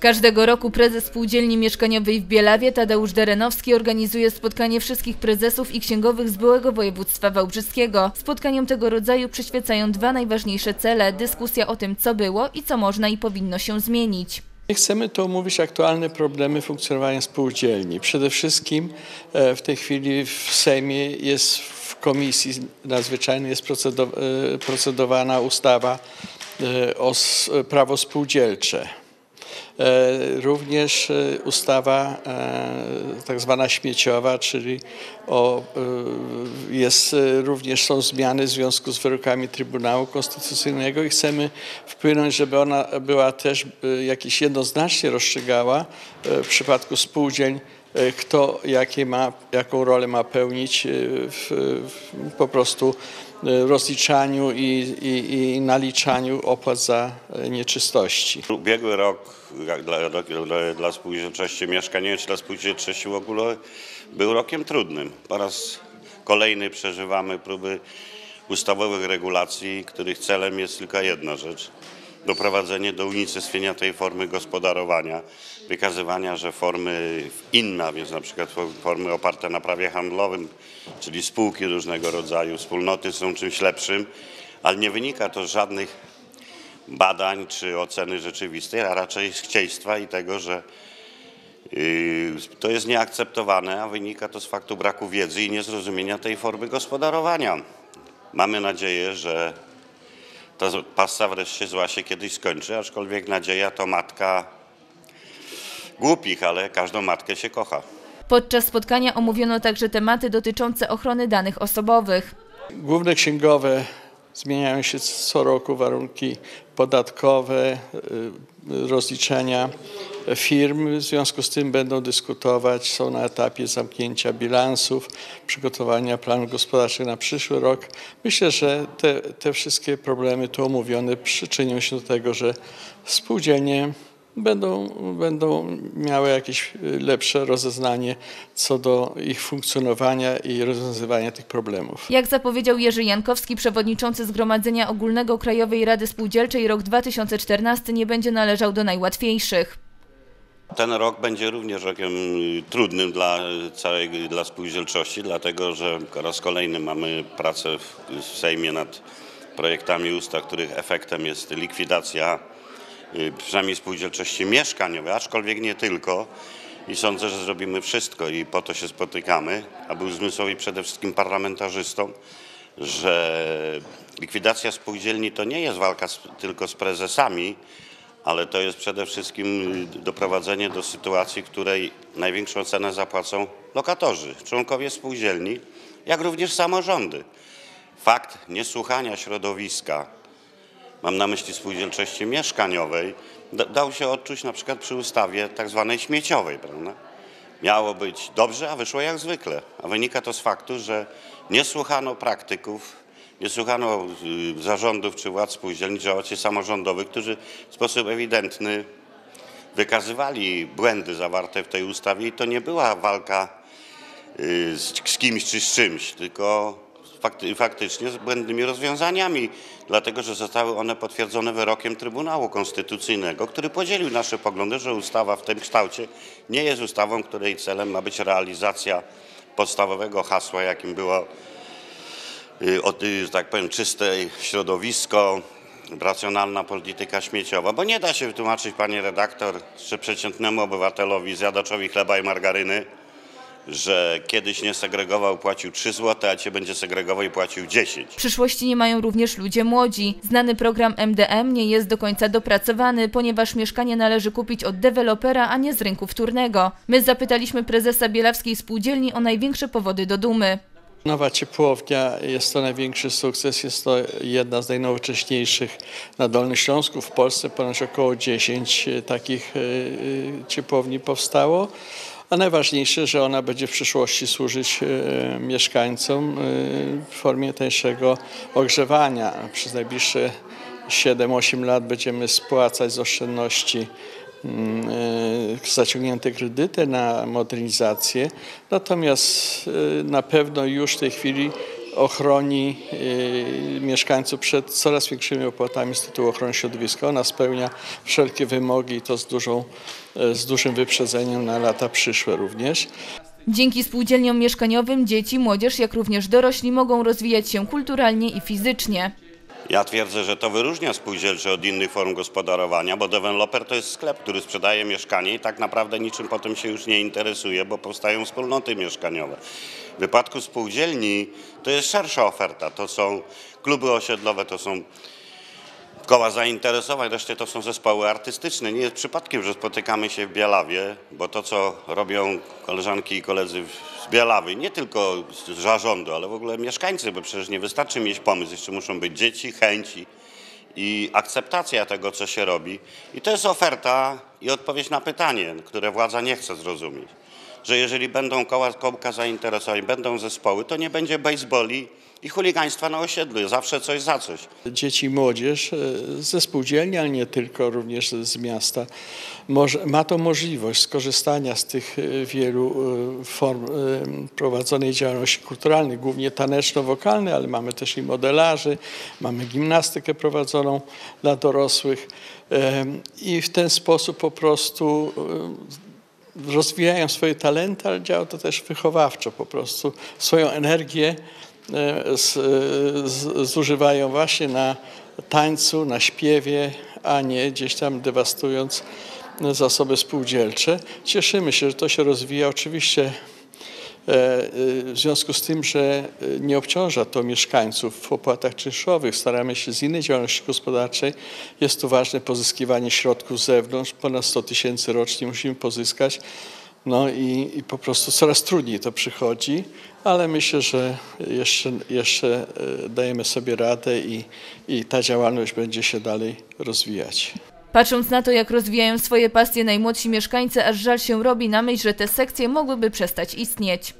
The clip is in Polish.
Każdego roku prezes Spółdzielni Mieszkaniowej w Bielawie Tadeusz Derenowski organizuje spotkanie wszystkich prezesów i księgowych z byłego województwa wałbrzyskiego. Spotkaniom tego rodzaju przyświecają dwa najważniejsze cele – dyskusja o tym, co było i co można i powinno się zmienić. Chcemy tu omówić aktualne problemy funkcjonowania spółdzielni. Przede wszystkim e, w tej chwili w Sejmie jest w komisji nadzwyczajnej jest e, procedowana ustawa e, o prawo spółdzielcze. E, Również e, ustawa e, tak zwana śmieciowa, czyli o, jest, również są zmiany w związku z wyrokami Trybunału Konstytucyjnego i chcemy wpłynąć, żeby ona była też jakieś jednoznacznie rozstrzygała w przypadku spółdzielń, e, kto jakie ma, jaką rolę ma pełnić e, w, w po prostu e, rozliczaniu i, i, i naliczaniu opłat za e, nieczystości. Ubiegły rok dla, dla, dla spółdzielczości mieszkaniowej czy dla spółdzielczości w ogóle był rokiem trudnym. Po raz kolejny przeżywamy próby ustawowych regulacji, których celem jest tylko jedna rzecz. Doprowadzenie do unicestwienia tej formy gospodarowania, wykazywania, że formy inne, a więc na przykład formy oparte na prawie handlowym, czyli spółki różnego rodzaju, wspólnoty są czymś lepszym, ale nie wynika to z żadnych badań czy oceny rzeczywistej, a raczej z chcieństwa i tego, że yy, to jest nieakceptowane, a wynika to z faktu braku wiedzy i niezrozumienia tej formy gospodarowania. Mamy nadzieję, że ta pasta wreszcie zła się kiedyś skończy, aczkolwiek nadzieja to matka głupich, ale każdą matkę się kocha. Podczas spotkania omówiono także tematy dotyczące ochrony danych osobowych. Główne księgowe zmieniają się co roku warunki podatkowe, y, rozliczenia firm. W związku z tym będą dyskutować, są na etapie zamknięcia bilansów, przygotowania planów gospodarczych na przyszły rok. Myślę, że te, te wszystkie problemy tu omówione przyczynią się do tego, że spółdzielnie będą, będą miały jakieś y, lepsze rozeznanie co do ich funkcjonowania i rozwiązywania tych problemów. Jak zapowiedział Jerzy Jankowski, przewodniczący Zgromadzenia Ogólnego Krajowej Rady Spółdzielczej, rok 2014 nie będzie należał do najłatwiejszych. Ten rok będzie również rokiem y, trudnym dla całej dla spółdzielczości, dlatego że po raz kolejny mamy pracę w, w Sejmie nad projektami ustaw, których efektem jest likwidacja y, przynajmniej spółdzielczości mieszkaniowej, aczkolwiek nie tylko. I sądzę, że zrobimy wszystko i po to się spotykamy, aby uzmysłowić przede wszystkim parlamentarzystom, że likwidacja spółdzielni to nie jest walka z, tylko z prezesami, ale to jest przede wszystkim y, doprowadzenie do sytuacji, w której największą cenę zapłacą lokatorzy, członkowie spółdzielni, jak również samorządy. Fakt niesłuchania środowiska, mam na myśli spółdzielczości mieszkaniowej, da- dał się odczuć na przykład przy ustawie tak zwanej śmieciowej, prawda? Miało być dobrze, a wyszło jak zwykle. A wynika to z faktu, że nie słuchano praktyków, nie słuchano y, zarządów czy władz spółdzielni, działaczy samorządowych, którzy w sposób ewidentny wykazywali błędy zawarte w tej ustawie i to nie była walka y, z kimś czy z czymś, tylko fakty, faktycznie z błędnymi rozwiązaniami, dlatego że zostały one potwierdzone wyrokiem Trybunału Konstytucyjnego, który podzielił nasze poglądy, że ustawa w tym kształcie nie jest ustawą, której celem ma być realizacja podstawowego hasła, jakim było y, y, tak powiem, czyste środowisko, racjonalna polityka śmieciowa, bo nie da się wytłumaczyć, pani redaktor, przeciętnemu obywatelowi, zjadaczowi chleba i margaryny, że kiedyś nie segregował, płacił 3 zł, a cię będzie segregował i płacił 10. W przyszłości nie mają również ludzie młodzi. Znany program MDM nie jest do końca dopracowany, ponieważ mieszkanie należy kupić od dewelopera, a nie z rynku wtórnego. My zapytaliśmy prezesa Bielawskiej Spółdzielni o największe powody do dumy. Nowa ciepłownia jest to największy sukces, jest to jedna z najnowocześniejszych na Dolnym Śląsku. W Polsce ponoć około 10 takich e, e, ciepłowni powstało. A najważniejsze, że ona będzie w przyszłości służyć e, mieszkańcom e, w formie tańszego ogrzewania. Przez najbliższe 7-8 lat będziemy spłacać z oszczędności mm, e, zaciągnięte kredyty na modernizację. Natomiast na pewno już w tej chwili ochroni y, mieszkańców przed coraz większymi opłatami z tytułu ochrony środowiska. Ona spełnia wszelkie wymogi i to z, dużą, e, z dużym wyprzedzeniem na lata przyszłe również. Dzięki spółdzielniom mieszkaniowym dzieci, młodzież, jak również dorośli mogą rozwijać się kulturalnie i fizycznie. Ja twierdzę, że to wyróżnia spółdzielcze od innych form gospodarowania, bo deweloper to jest sklep, który sprzedaje mieszkanie i tak naprawdę niczym potem się już nie interesuje, bo powstają wspólnoty mieszkaniowe. W wypadku spółdzielni to jest szersza oferta. To są kluby osiedlowe, to są koła zainteresowań, wreszcie to są zespoły artystyczne. Nie jest przypadkiem, że spotykamy się w Bielawie, bo to, co robią koleżanki i koledzy Bielawy, nie tylko zarządu, ale w ogóle mieszkańcy, bo przecież nie wystarczy mieć pomysł, jeszcze muszą być dzieci, chęci i akceptacja tego, co się robi. I to jest oferta i odpowiedź na pytanie, które władza nie chce zrozumieć. Że jeżeli będą koła, kołka zainteresowań, będą zespoły, to nie będzie baseballi i chuligaństwa na osiedlu. Zawsze coś za coś. Dzieci i młodzież e, ze spółdzielni, ale nie tylko, również z miasta, ma to możliwość skorzystania z tych e, wielu e, form prowadzonej działalności kulturalnej, głównie taneczno-wokalnej, ale mamy też i modelarzy, mamy gimnastykę prowadzoną dla dorosłych i w ten sposób po prostu rozwijają swoje talenty, ale działa to też wychowawczo po prostu. Swoją energię e, z, z, zużywają właśnie na tańcu, na śpiewie, a nie gdzieś tam dewastując zasoby spółdzielcze. Cieszymy się, że to się rozwija. Oczywiście e, e, w związku z tym, że e, nie obciąża to mieszkańców w opłatach czynszowych, staramy się z innej działalności gospodarczej. Jest tu ważne pozyskiwanie środków z zewnątrz, ponad 100 tysięcy rocznie musimy pozyskać. No i, i po prostu coraz trudniej to przychodzi, ale myślę, że jeszcze, jeszcze e, dajemy sobie radę i, i ta działalność będzie się dalej rozwijać. Patrząc na to, jak rozwijają swoje pasje najmłodsi mieszkańcy, aż żal się robi na myśl, że te sekcje mogłyby przestać istnieć.